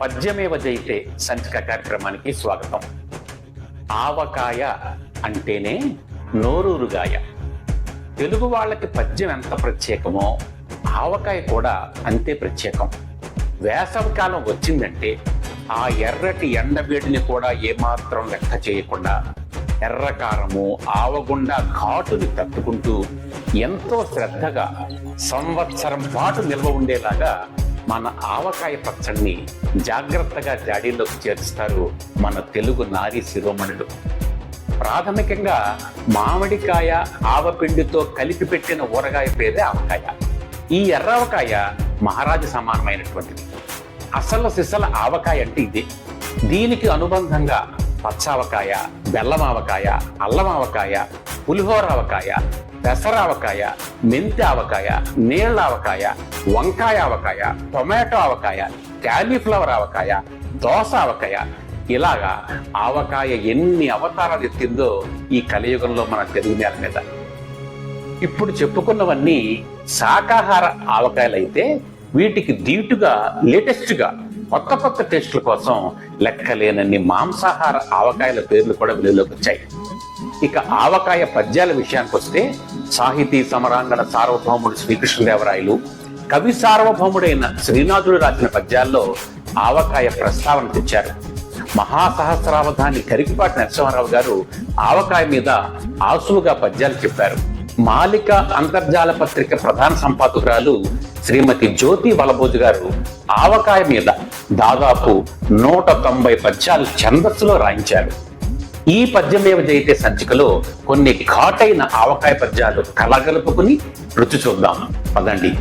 పద్యమేవ జైతే సంచిక కార్యక్రమానికి స్వాగతం. ఆవకాయ అంటేనే నోరూరుగాయ. తెలుగు వాళ్ళకి పద్యం ఎంత ప్రత్యేకమో ఆవకాయ కూడా అంతే ప్రత్యేకం. వేసవికాలం వచ్చిందంటే ఆ ఎర్రటి ఎండవేడిని కూడా ఏమాత్రం లెక్క చేయకుండా ఎర్రకారము ఆవగుండా ఘాటుని తట్టుకుంటూ ఎంతో శ్రద్ధగా సంవత్సరం పాటు నిల్వ ఉండేలాగా మన ఆవకాయ పచ్చడిని జాగ్రత్తగా జాడీలోకి చేరుస్తారు మన తెలుగు నారీ శిరోమణులు. ప్రాథమికంగా మామిడికాయ ఆవపిండితో కలిపి పెట్టిన ఊరగాయ పేరే ఆవకాయ. ఈ ఎర్రావకాయ మహారాజు సమానమైనటువంటిది. అసలు సిసల ఆవకాయ అంటే ఇది. దీనికి అనుబంధంగా పచ్చావకాయ బెల్లమావకాయ ఆవకాయ పులిహోరావకాయ పులిహోర ఆవకాయ పెసరావకాయ మెంతి ఆవకాయ నీళ్ళ ఆవకాయ వంకాయ ఆవకాయ టొమాటో ఆవకాయ క్యాలీఫ్లవర్ ఆవకాయ దోస ఆవకాయ ఇలాగా ఆవకాయ ఎన్ని అవతారాలు ఎత్తిందో ఈ కలియుగంలో మన తెలుగు నేల మీద. ఇప్పుడు చెప్పుకున్నవన్నీ శాకాహార ఆవకాయలు అయితే వీటికి దీటుగా లేటెస్ట్గా కొత్త కొత్త టేస్టుల కోసం లెక్కలేనన్ని మాంసాహార ఆవకాయల పేర్లు కూడా వెలుగులోకి వచ్చాయి. ఇక ఆవకాయ పద్యాల విషయానికి వస్తే సాహితీ సమరాంగణ సార్వభౌముడు శ్రీకృష్ణదేవరాయలు కవి సార్వభౌముడైన శ్రీనాథుడు రాసిన పద్యాల్లో ఆవకాయ ప్రస్తావన తెచ్చారు. మహాసహస్రావధాని కరికిపాటి నరసింహారావు గారు ఆవకాయ మీద ఆసువుగా పద్యాలు చెప్పారు. మాలిక అంతర్జాల పత్రిక ప్రధాన సంపాదకురాలు శ్రీమతి జ్యోతి వలబోజు గారు ఆవకాయ మీద దాదాపు నూట తొంభై పద్యాలు ఛందస్సులో రాయించారు. ఈ పద్యమేవ జయితే సంచికలో కొన్ని ఘాటైన ఆవకాయ పద్యాలు కలగలుపుకుని రుచి చూద్దాం. పదండి.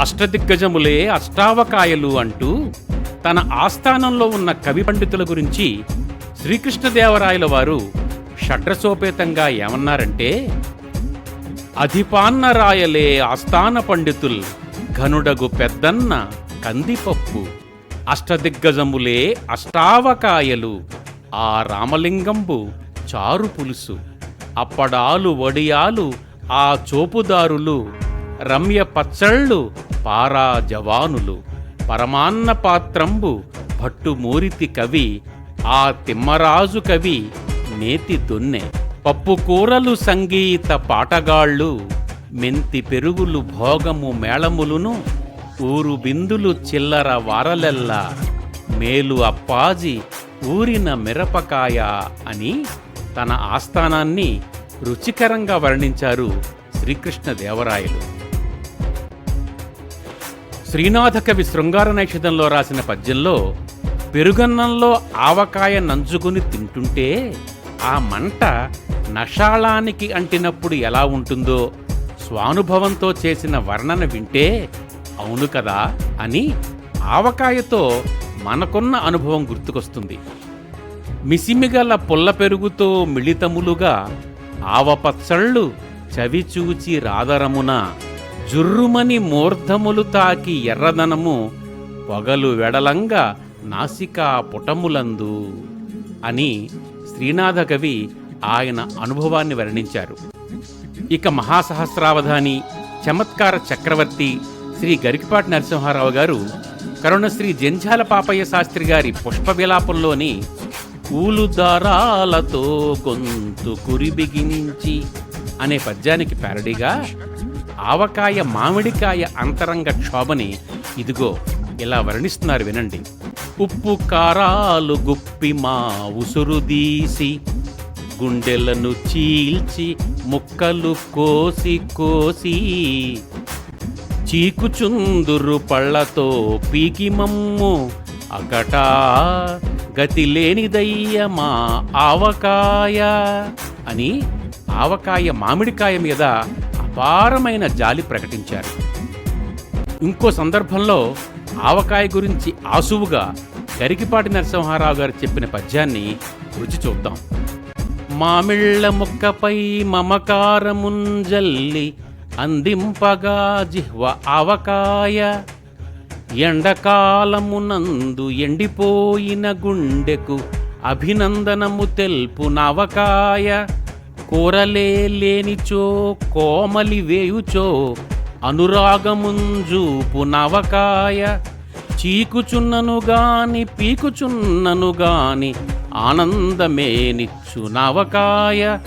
అష్టదిగ్గజములే అష్టావకాయలు అంటూ తన ఆస్థానంలో ఉన్న కవి పండితుల గురించి శ్రీకృష్ణదేవరాయల వారు షడ్రసోపేతంగా ఏమన్నారంటే అధిపాన్నరాయలే ఆస్థాన పండితుల్ ఘనుడగు పెద్దన్న కందిపప్పు. అష్టదిగ్గజములే అష్టావకాయలు ఆ రామలింగంబు చారు పులుసు అప్పడాలు వడియాలు ఆ చోపుదారులు రమ్య పచ్చళ్ళు పారా జవానులు పరమాన్న పాత్రంబు భట్టుమూరితి కవి ఆ తిమ్మరాజు కవి నేతి దొన్నె. పప్పుకూరలు సంగీత పాటగాళ్ళు మెంతి పెరుగులు భోగము మేళములును ఊరు బిందులు చిల్లర వారలెల్లా మేలు అప్పాజి ఊరిన మిరపకాయ అని తన ఆస్థానాన్ని రుచికరంగా వర్ణించారు శ్రీకృష్ణదేవరాయలు. శ్రీనాథకవి శృంగార నైషధంలో రాసిన పద్యంలో పెరుగన్నంలో ఆవకాయ నంచుకుని తింటుంటే ఆ మంట నషాళానికి అంటినప్పుడు ఎలా ఉంటుందో స్వానుభవంతో చేసిన వర్ణన వింటే అవును కదా అని ఆవకాయతో మనకున్న అనుభవం గుర్తుకొస్తుంది. మిసిమిగల పుల్ల పెరుగుతో మిళితములుగా ఆవపచ్చళ్ళు చవిచూచి రాదరమున జుర్రుమని మూర్ధములు తాకి ఎర్రదనము పొగలు వెడలంగా నాసికా పుటములందు అని శ్రీనాథ కవి ఆయన అనుభవాన్ని వర్ణించారు. ఇక మహాసహస్రావధాని చమత్కార చక్రవర్తి శ్రీ గరికపాటి నరసింహారావు గారు కరుణశ్రీ జంజాల పాపయ్య శాస్త్రి గారి పుష్ప విలాపంలోని ఊలు దారాలతో గొంతు కురిబిగించి అనే పద్యానికి ప్యారడీగా ఆవకాయ మామిడికాయ అంతరంగ క్షోభని ఇదిగో ఇలా వర్ణిస్తున్నారు వినండి. ఉప్పు కారాలు గుప్పి మా ఉసురుదీసి గుండెలను చీల్చి ముక్కలు కోసి కోసి చీకుచుందురు పళ్ళతో పీకి మమ్ము అకటా గతి లేనిదయ్య మా ఆవకాయ అని ఆవకాయ మామిడికాయ మీద అపారమైన జాలి ప్రకటించారు. ఇంకో సందర్భంలో ఆవకాయ గురించి ఆసువుగా గరికిపాటి నరసింహారావు గారు చెప్పిన పద్యాన్ని రుచి చూద్దాం. మామిళ్ళ ముక్కపై మమకారముంజల్లి అందింపగా జిహ్వ ఆవకాయ ఎండకాలమునందు ఎండిపోయిన గుండెకు అభినందనము తెల్పు నవకాయ. కూరలే లేనిచో కోమలి వేయుచో అనురాగముంజూపు నవకాయ. చీకుచున్నను గాని పీకుచున్నను గాని ఆనందమే నిచ్చు నవకాయ.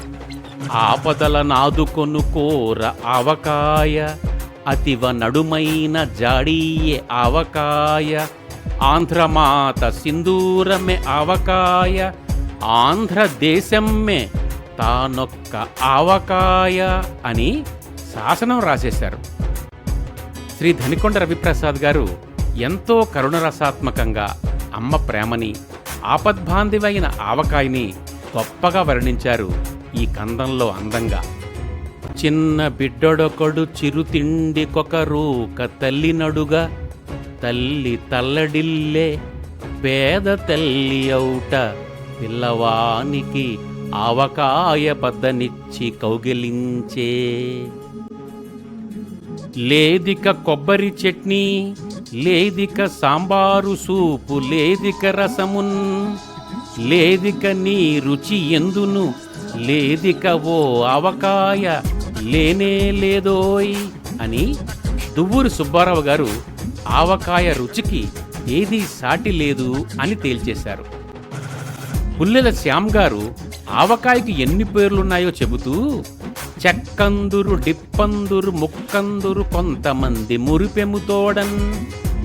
ఆపదల నాదుకొను కోర అవకాయ అతివ నడుమైన జాడీయే అవకాయ. ఆంధ్రమాత సింధూరమే అవకాయ ఆంధ్రదేశమ్మే తానొక్క ఆవకాయ అని శాసనం రాసేశారు. శ్రీ ధనికొండ రవిప్రసాద్ గారు ఎంతో కరుణరసాత్మకంగా అమ్మ ప్రేమని ఆపద్బాంధివైన ఆవకాయని గొప్పగా వర్ణించారు ఈ కందంలో అందంగా. చిన్న బిడ్డొడొకడు చిరుతిండికొకరూక తల్లి నడుగా తల్లి తల్లడిల్లే పేద తల్లి అవుట పిల్లవానికి ఆవకాయ పద్దనిచ్చి కౌగిలించే. లేదిక కొబ్బరి చట్నీ లేదిక సాంబారు సూపు లేదిక రసమున్ లేదిక నీ రుచి ఎందును లేదికవో ఓ అవకాయ లేనే లేదోయ్ అని దువ్వూరు సుబ్బారావు గారు ఆవకాయ రుచికి ఏదీ సాటి లేదు అని తేల్చేశారు. పుల్లెల శ్యామ్ గారు ఆవకాయకి ఎన్ని పేర్లున్నాయో చెబుతూ చెక్కందురు డిప్పందురు ముక్కందురు కొంతమంది మురిపెముతోడన్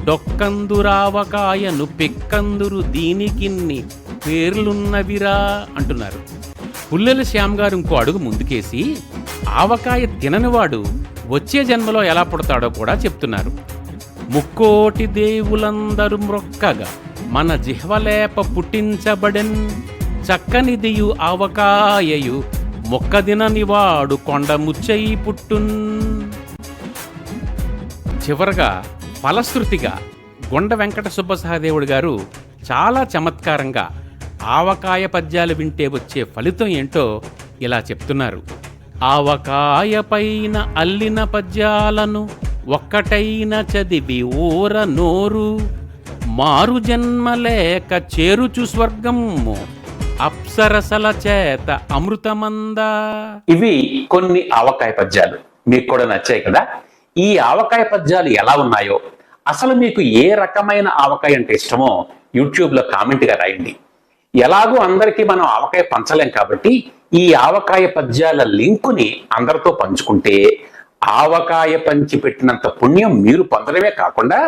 డొక్కందురావకాయను పిక్కందురు దీనికిన్ని పేర్లున్నవిరా అంటున్నారు. పుల్లెల శ్యామ్ గారు ఇంకో అడుగు ముందుకేసి ఆవకాయ తిననివాడు వచ్చే జన్మలో ఎలా పుడతాడో కూడా చెప్తున్నారు. ముక్కోటి దేవులందరూ మ్రొక్కగా మన జిహ్వలేప పుట్టించబడెన్. చక్కనిదియు ఆవకాయయు మొక్కదిననివాడు కొండ ముచ్చయి పుట్టున్. చివరగా ఫలశ్రుతిగా గుండ వెంకట సుబ్బసహదేవుడు గారు చాలా చమత్కారంగా ఆవకాయ పద్యాలు వింటే వచ్చే ఫలితం ఏంటో ఇలా చెప్తున్నారు. ఆవకాయ పైన అల్లిన పద్యాలను ఒక్కటైన చదివి ఊర నోరు. మారు జన్మలేక చేరుచు స్వర్గము. అప్సరసల చేత అమృతమందా. ఇవి కొన్ని ఆవకాయ పద్యాలు. మీకు కూడా నచ్చాయి కదా? ఈ ఆవకాయ పద్యాలు ఎలా ఉన్నాయో? అసలు మీకు ఏ రకమైన ఆవకాయ అంటే ఇష్టమో యూట్యూబ్లో కామెంట్గా రాయండి. ఎలాగో అందరికీ మనం ఆవకాయ పంచలేం కాబట్టి ఈ ఆవకాయ పద్యాల లింకుని అందరితో పంచుకుంటే ఆవకాయ పంచి పెట్టినంత పుణ్యం మీరు పొందడమే కాకుండా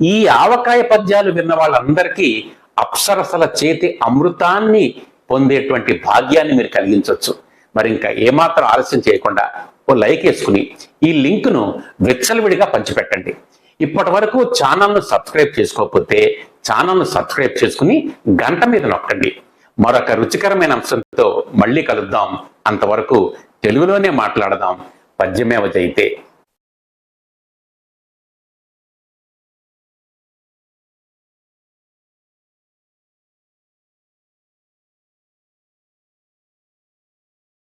ఈ ఆవకాయ పద్యాలు విన్న వాళ్ళందరికీ అప్సరసల చేతి అమృతాన్ని పొందేటువంటి భాగ్యాన్ని మీరు కలిగించవచ్చు. మరి ఇంకా ఏమాత్రం ఆలస్యం చేయకుండా ఓ లైక్ వేసుకుని ఈ లింక్ను విచ్చలవిడిగా పంచిపెట్టండి. ఇప్పటి వరకు ఛానల్ను సబ్స్క్రైబ్ చేసుకోకపోతే ఛానల్ను సబ్స్క్రైబ్ చేసుకుని గంట మీద నొక్కండి. మరొక రుచికరమైన అంశంతో మళ్ళీ కలుద్దాం. అంతవరకు తెలుగులోనే మాట్లాడదాం. పద్యమేవ జైతే.